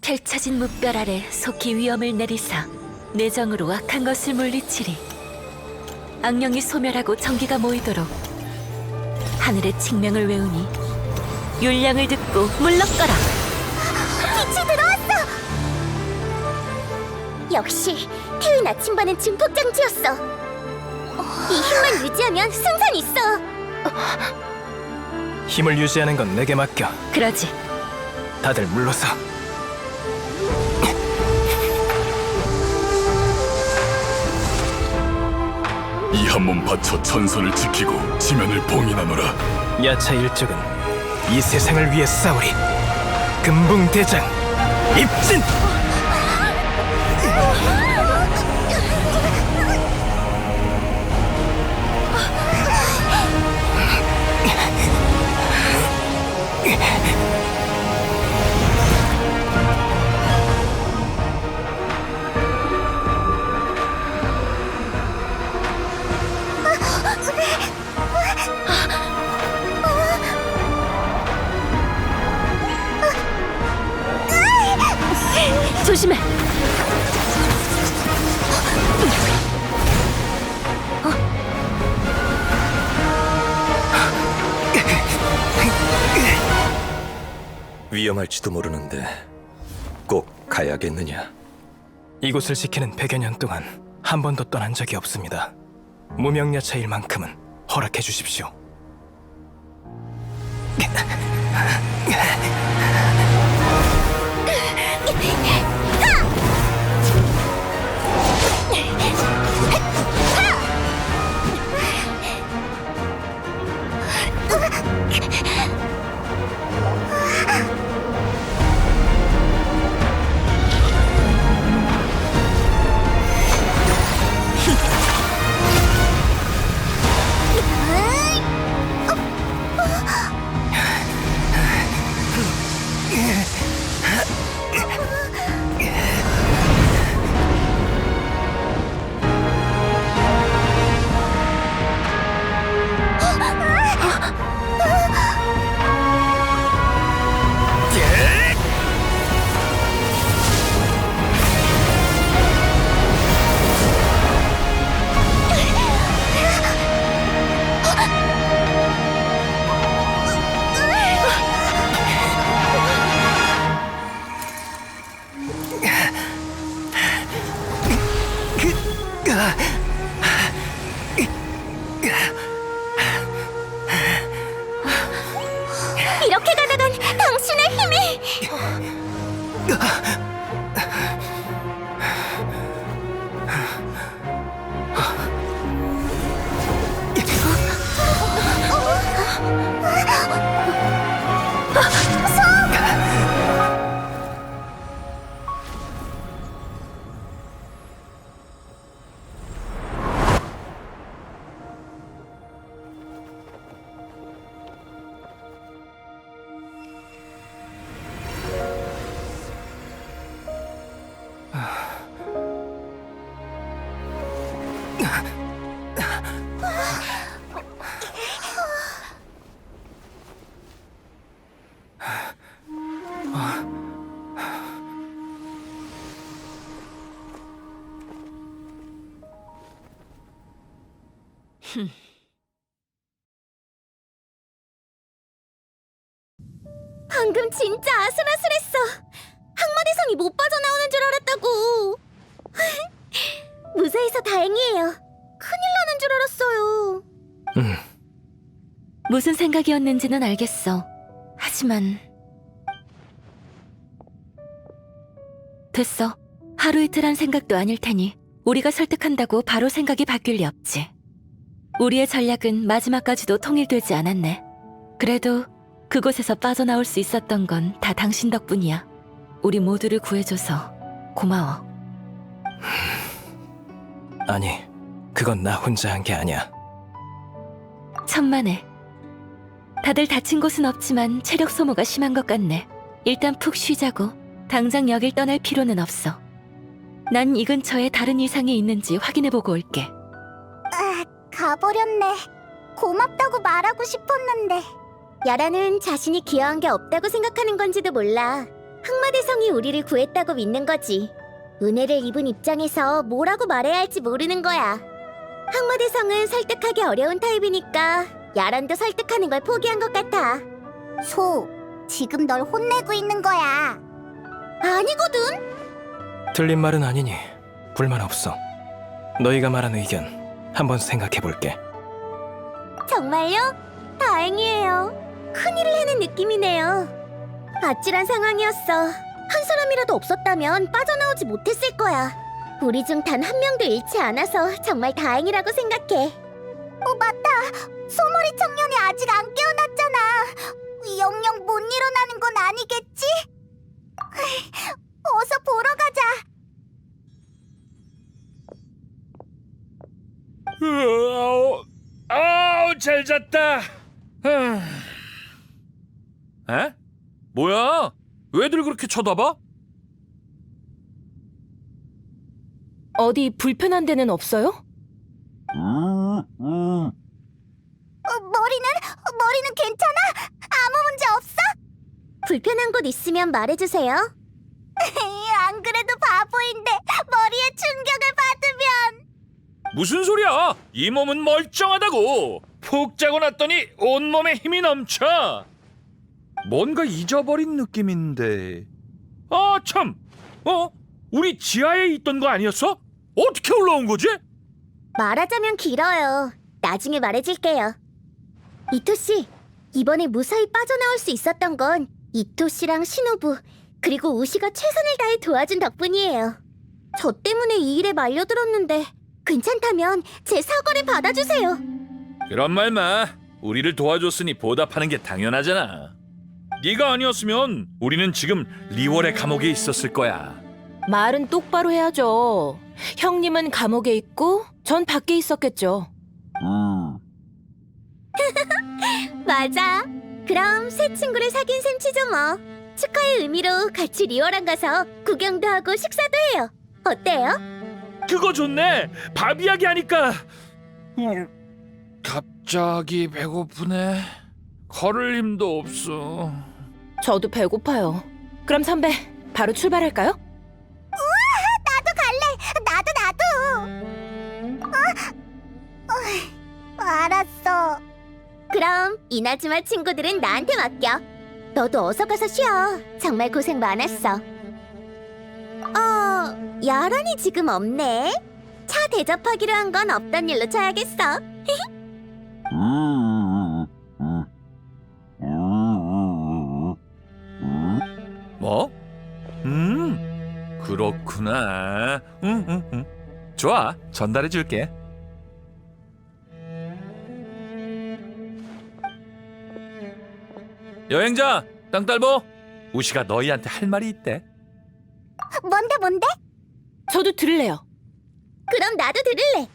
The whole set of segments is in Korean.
펼쳐진 무별 아래 속히 위험을 내리사 내정으로 악한 것을 물리치리 악령이 소멸하고 정기가 모이도록 하늘의 칙명을 외우니 율량을 듣고 물러거라 빛이 들어왔어! 역시 태의 나침반은 증폭장치였어. 이 힘만 유지하면 승산 있어. 힘을 유지하는 건 내게 맡겨. 그러지 다들 물러서. 이 한 몸 바쳐 천선을 지키고 지면을 봉인하노라. 야차 일족은 이 세상을 위해 싸우리. 금붕대장 입진! 위험할지도 모르는데 꼭 가야겠느냐? 이곳을 지키는 100여 년 동안 한 번도 떠난 적이 없습니다. 무명야차일 만큼은 허락해 주십시오. 방금 진짜 아슬아슬 무슨 생각이었는지는 알겠어. 하지만 됐어. 하루 이틀 한 생각도 아닐 테니 우리가 설득한다고 바로 생각이 바뀔 리 없지. 우리의 전략은 마지막까지도 통일되지 않았네. 그래도 그곳에서 빠져나올 수 있었던 건 다 당신 덕분이야. 우리 모두를 구해줘서 고마워. 아니, 그건 나 혼자 한 게 아니야. 천만에. 다들 다친 곳은 없지만 체력 소모가 심한 것 같네. 일단 푹 쉬자고. 당장 여길 떠날 필요는 없어. 난 이 근처에 다른 이상이 있는지 확인해보고 올게. 아, 가버렸네. 고맙다고 말하고 싶었는데 야라는 자신이 기여한 게 없다고 생각하는 건지도 몰라 흑마대성이 우리를 구했다고 믿는 거지 은혜를 입은 입장에서 뭐라고 말해야 할지 모르는 거야 흑마대성은 설득하기 어려운 타입이니까 야란도 설득하는 걸 포기한 것 같아 소, 지금 널 혼내고 있는 거야 아니거든 틀린 말은 아니니 불만 없어. 너희가 말한 의견 한번 생각해 볼게. 정말요? 다행이에요. 큰일을 해낸 느낌이네요. 아찔한 상황이었어. 한 사람이라도 없었다면 빠져나오지 못했을 거야. 우리 중 단 한 명도 잃지 않아서 정말 다행이라고 생각해. 어, 맞다. 소머리 청년이 아직 안 깨어났잖아. 영영 못 일어나는 건 아니겠지? 어서 보러 가자. 아우, 아우 잘 잤다. 에? 뭐야? 왜들 그렇게 쳐다봐? 어디 불편한 데는 없어요? 어, 머리는 머리는 괜찮아? 아무 문제 없어? 불편한 곳 있으면 말해주세요. 안 그래도 바보인데 머리에 충격을 받으면 무슨 소리야? 이 몸은 멀쩡하다고. 푹 자고 났더니 온 몸에 힘이 넘쳐. 뭔가 잊어버린 느낌인데. 아 참. 어? 우리 지하에 있던 거 아니었어? 어떻게 올라온 거지? 말하자면 길어요. 나중에 말해줄게요. 이토 씨, 이번에 무사히 빠져나올 수 있었던 건 이토 씨랑 신호부 그리고 우시가 최선을 다해 도와준 덕분이에요. 저 때문에 이 일에 말려들었는데 괜찮다면 제 사과를 받아주세요. 그런 말 마. 우리를 도와줬으니 보답하는 게 당연하잖아. 네가 아니었으면 우리는 지금 리월의 감옥에 있었을 거야. 말은 똑바로 해야죠. 형님은 감옥에 있고 전 밖에 있었겠죠. 맞아. 그럼 새 친구를 사귄 셈 치죠 뭐. 축하의 의미로 같이 리워랑 가서 구경도 하고 식사도 해요. 어때요? 그거 좋네. 밥 이야기 하니까 음, 갑자기 배고프네. 걸을 힘도 없어. 저도 배고파요. 그럼 선배, 바로 출발할까요? 나도 갈래. 나도 나도. 어? 어, 알았어. 그럼 이나즈마 친구들은 나한테 맡겨. 너도 어서 가서 쉬어. 정말 고생 많았어. 어, 야란이 지금 없네. 차 대접하기로 한 건 없던 일로 쳐야겠어. 뭐? 음, 그렇구나. 응, 응, 응. 좋아, 전달해 줄게. 여행자, 땅딸보, 우시가 너희한테 할 말이 있대. 뭔데 뭔데? 저도 들을래요. 그럼 나도 들을래.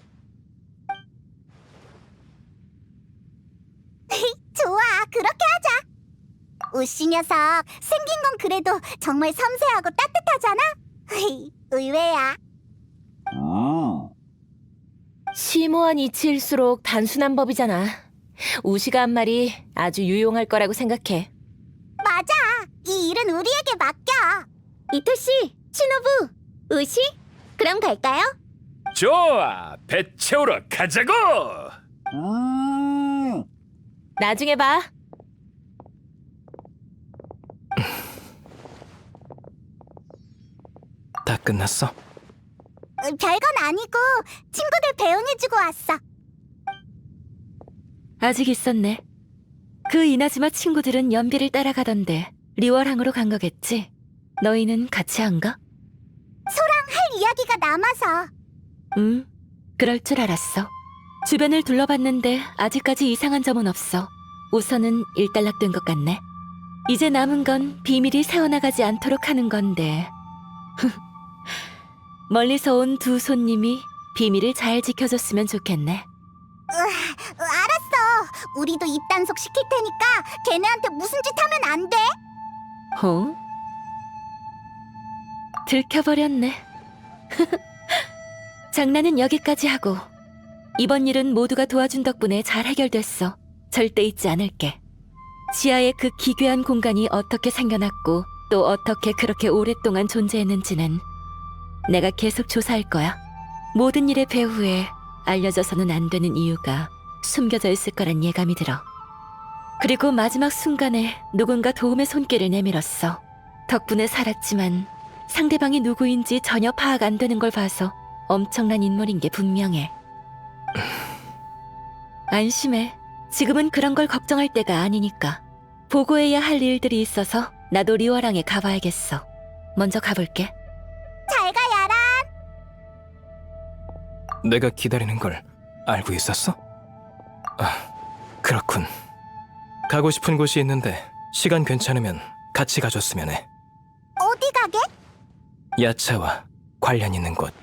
좋아, 그렇게 하자. 우씨 녀석, 생긴 건 그래도 정말 섬세하고 따뜻하잖아. 의외야. 심오한 이치일수록 단순한 법이잖아. 우시가 한 말이 아주 유용할 거라고 생각해. 맞아. 이 일은 우리에게 맡겨. 이토 씨, 신호부, 우시, 그럼 갈까요? 좋아, 배 채우러 가자고. 나중에 봐. 다 끝났어? 별건 아니고 친구들 배웅해주고 왔어. 아직 있었네. 그 이나즈마 친구들은 연비를 따라가던데 리월항으로 간 거겠지? 너희는 같이 안 가? 할 이야기가 남아서. 응, 그럴 줄 알았어. 주변을 둘러봤는데 아직까지 이상한 점은 없어. 우선은 일단락된 것 같네. 이제 남은 건 비밀이 새어나가지 않도록 하는 건데. 멀리서 온 두 손님이 비밀을 잘 지켜줬으면 좋겠네. 알았어. 우리도 입단속 시킬 테니까 걔네한테 무슨 짓 하면 안 돼. 어? 들켜버렸네. 장난은 여기까지 하고 이번 일은 모두가 도와준 덕분에 잘 해결됐어. 절대 잊지 않을게. 지하의 그 기괴한 공간이 어떻게 생겨났고 또 어떻게 그렇게 오랫동안 존재했는지는 내가 계속 조사할 거야. 모든 일의 배후에 알려져서는 안 되는 이유가 숨겨져 있을 거란 예감이 들어. 그리고 마지막 순간에 누군가 도움의 손길을 내밀었어. 덕분에 살았지만 상대방이 누구인지 전혀 파악 안 되는 걸 봐서 엄청난 인물인 게 분명해. 안심해. 지금은 그런 걸 걱정할 때가 아니니까. 보고해야 할 일들이 있어서 나도 리워랑에 가봐야겠어. 먼저 가볼게. 잘 가, 야라. 내가 기다리는 걸 알고 있었어? 아, 그렇군. 가고 싶은 곳이 있는데 시간 괜찮으면 같이 가줬으면 해. 어디 가게? 야차와 관련 있는 곳.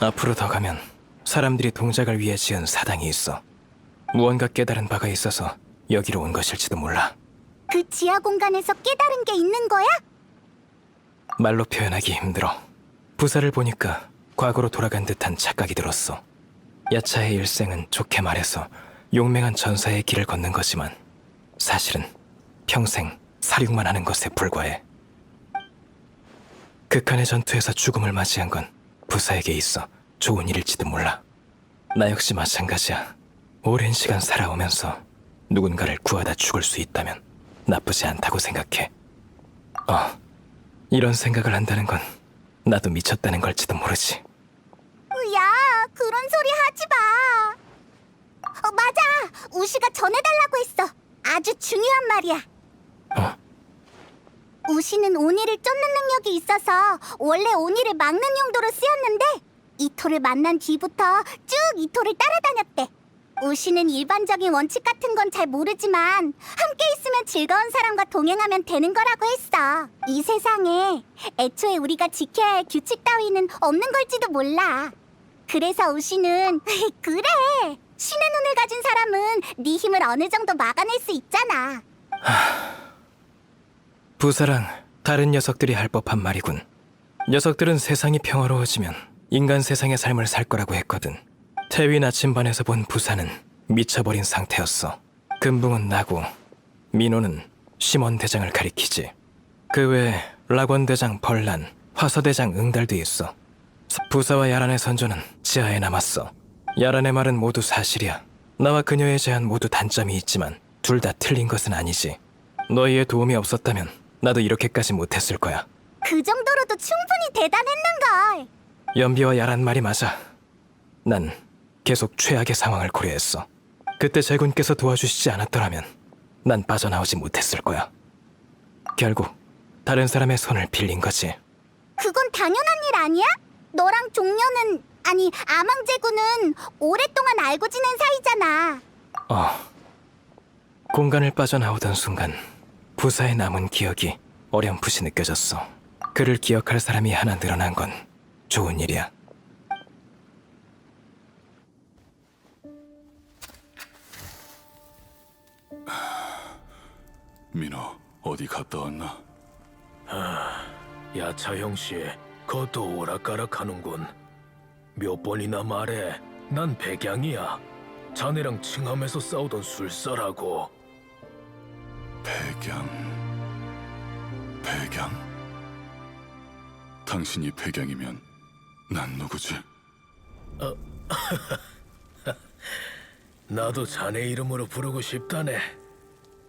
앞으로 더 가면 사람들이 동작을 위해 지은 사당이 있어. 무언가 깨달은 바가 있어서 여기로 온 것일지도 몰라. 그 지하 공간에서 깨달은 게 있는 거야? 말로 표현하기 힘들어. 부사를 보니까 과거로 돌아간 듯한 착각이 들었어. 야차의 일생은 좋게 말해서 용맹한 전사의 길을 걷는 거지만 사실은 평생 사륙만 하는 것에 불과해. 극한의 전투에서 죽음을 맞이한 건 부사에게 있어 좋은 일일지도 몰라. 나 역시 마찬가지야. 오랜 시간 살아오면서 누군가를 구하다 죽을 수 있다면 나쁘지 않다고 생각해. 어. 이런 생각을 한다는 건 나도 미쳤다는 걸지도 모르지. 야, 그런 소리 하지 마. 어, 맞아. 우시가 전해달라고 했어. 아주 중요한 말이야. 어? 우시는 오니를 쫓는 능력이 있어서 원래 오니를 막는 용도로 쓰였는데 이토를 만난 뒤부터 쭉 이토를 따라다녔대. 우시는 일반적인 원칙 같은 건 잘 모르지만 함께 있으면 즐거운 사람과 동행하면 되는 거라고 했어. 이 세상에 애초에 우리가 지켜야 할 규칙 따위는 없는 걸지도 몰라. 그래서 우시는 그래 신의 눈을 가진 사람은 네 힘을 어느 정도 막아낼 수 있잖아. 부사랑 다른 녀석들이 할 법한 말이군. 녀석들은 세상이 평화로워지면 인간 세상의 삶을 살 거라고 했거든. 태위 나침반에서 본 부사는 미쳐버린 상태였어. 금붕은 나고 민호는 심원 대장을 가리키지. 그 외에 락원 대장 벌란, 화서 대장 응달도 있어. 부사와 야란의 선조는 지하에 남았어. 야란의 말은 모두 사실이야. 나와 그녀의 제안 모두 단점이 있지만 둘 다 틀린 것은 아니지. 너희의 도움이 없었다면 나도 이렇게까지 못했을 거야. 그 정도로도 충분히 대단했는걸. 연비와 야란 말이 맞아. 난 계속 최악의 상황을 고려했어. 그때 제군께서 도와주시지 않았더라면 난 빠져나오지 못했을 거야. 결국 다른 사람의 손을 빌린 거지. 그건 당연한 일 아니야? 너랑 종려는 아니 아망제군은 오랫동안 알고 지낸 사이잖아. 어. 공간을 빠져나오던 순간 부사에 남은 기억이 어렴풋이 느껴졌어. 그를 기억할 사람이 하나 늘어난 건 좋은 일이야. 민호 어디 갔다 왔나? 야 차형 씨, 그것도 오락가락하는군. 몇 번이나 말해, 난 백양이야. 자네랑 칭함에서 싸우던 술사라고. 백양 백양 당신이 백양이면 난 누구지? 나도 자네 이름으로 부르고 싶다네.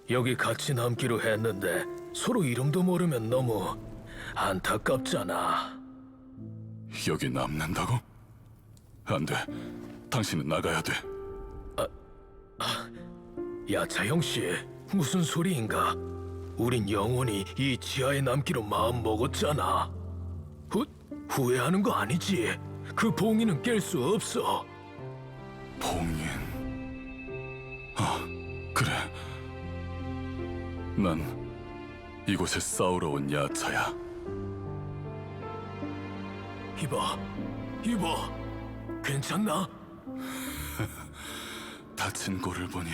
여기 같이 남기로 했는데 서로 이름도 모르면 너무 안타깝잖아. 여기 남는다고? 안 돼 당신은 나가야 돼 야차형 씨, 무슨 소리인가? 우린 영원히 이 지하에 남기로 마음 먹었잖아. 후, 후회하는 거 아니지? 그 봉인은 깰 수 없어. 봉인 아 그래 난 이곳에 싸우러 온 야차야 이봐, 이봐, 괜찮나? 다친 고를 보니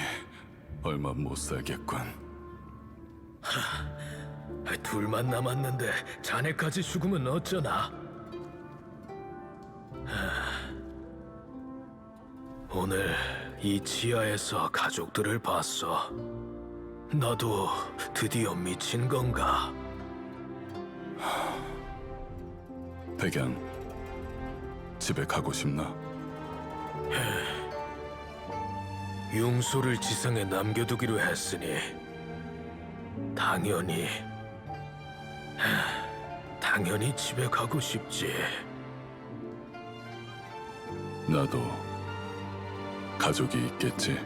얼마 못 살겠군. 아, 둘만 남았는데 자네까지 죽으면 어쩌나? 하, 오늘 이 지하에서 가족들을 봤어. 나도 드디어 미친 건가? 백양, 집에 가고 싶나? 융소를 지상에 남겨두기로 했으니 당연히 하, 당연히 집에 가고 싶지. 나도 가족이 있겠지.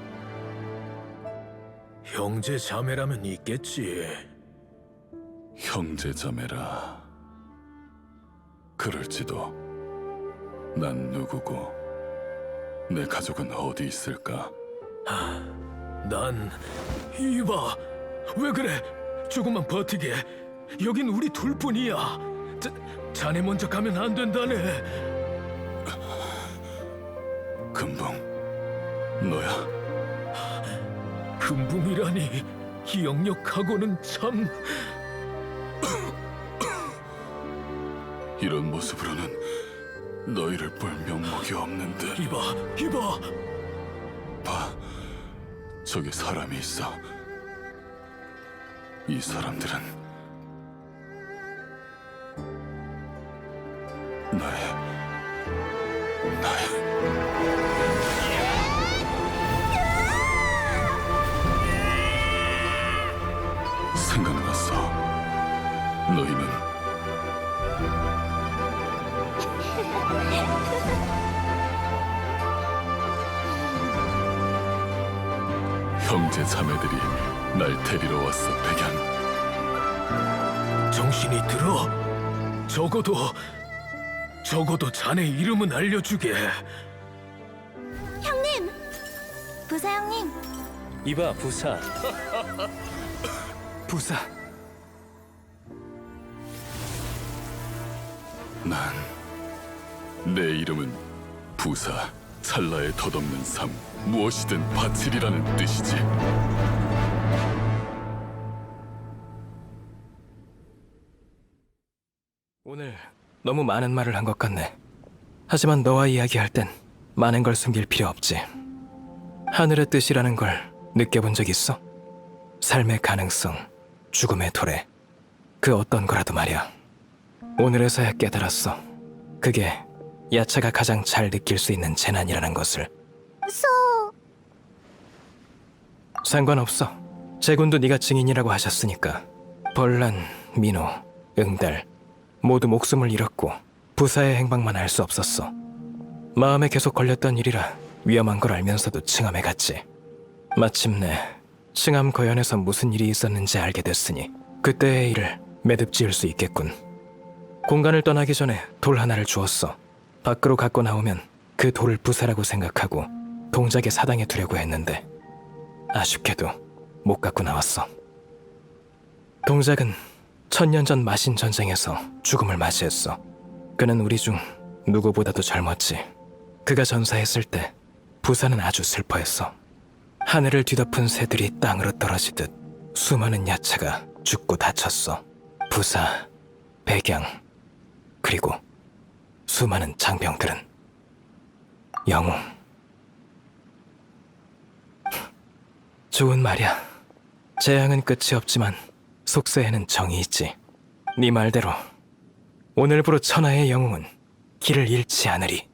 형제 자매라면 있겠지. 형제 자매라. 그럴지도. 난 누구고 내 가족은 어디 있을까? 난 이봐 왜 그래? 조금만 버티게. 여긴 우리 둘뿐이야. 자, 자네 먼저 가면 안 된다네. 금붕, 너야? 금붕이라니 기억력하고는 참. 이런 모습으로는 너희를 볼 면목이 없는데. 이봐 이봐 봐, 저기 사람이 있어. 이 사람들은 자매들이 날 데리러 왔어, 백양. 정신이 들어 적어도 적어도 자네 이름은 알려주게 형님! 부사 형님! 이봐 부사. 부사. 난 내 이름은 부사 찰나에 덧없는 삶 무엇이든 바치리라는 뜻이지. 오늘 너무 많은 말을 한 것 같네. 하지만 너와 이야기할 땐 많은 걸 숨길 필요 없지. 하늘의 뜻이라는 걸 느껴본 적 있어? 삶의 가능성, 죽음의 도래, 그 어떤 거라도 말이야. 오늘에서야 깨달았어. 그게 야채가 가장 잘 느낄 수 있는 재난이라는 것을. 소... 상관없어. 제군도 네가 증인이라고 하셨으니까. 벌란, 민호, 응달 모두 목숨을 잃었고 부사의 행방만 알 수 없었어. 마음에 계속 걸렸던 일이라 위험한 걸 알면서도 칭함에 갔지. 마침내 칭함 거연에서 무슨 일이 있었는지 알게 됐으니 그때의 일을 매듭 지을 수 있겠군. 공간을 떠나기 전에 돌 하나를 주었어. 밖으로 갖고 나오면 그 돌을 부사라고 생각하고 동작에 사당해 두려고 했는데 아쉽게도 못 갖고 나왔어. 동작은 천년 전 마신 전쟁에서 죽음을 맞이했어. 그는 우리 중 누구보다도 젊었지. 그가 전사했을 때 부사는 아주 슬퍼했어. 하늘을 뒤덮은 새들이 땅으로 떨어지듯 수많은 야채가 죽고 다쳤어. 부사, 백양, 그리고 수많은 장병들은 영웅. 좋은 말이야. 재앙은 끝이 없지만 속세에는 정이 있지. 네 말대로 오늘부로 천하의 영웅은 길을 잃지 않으리.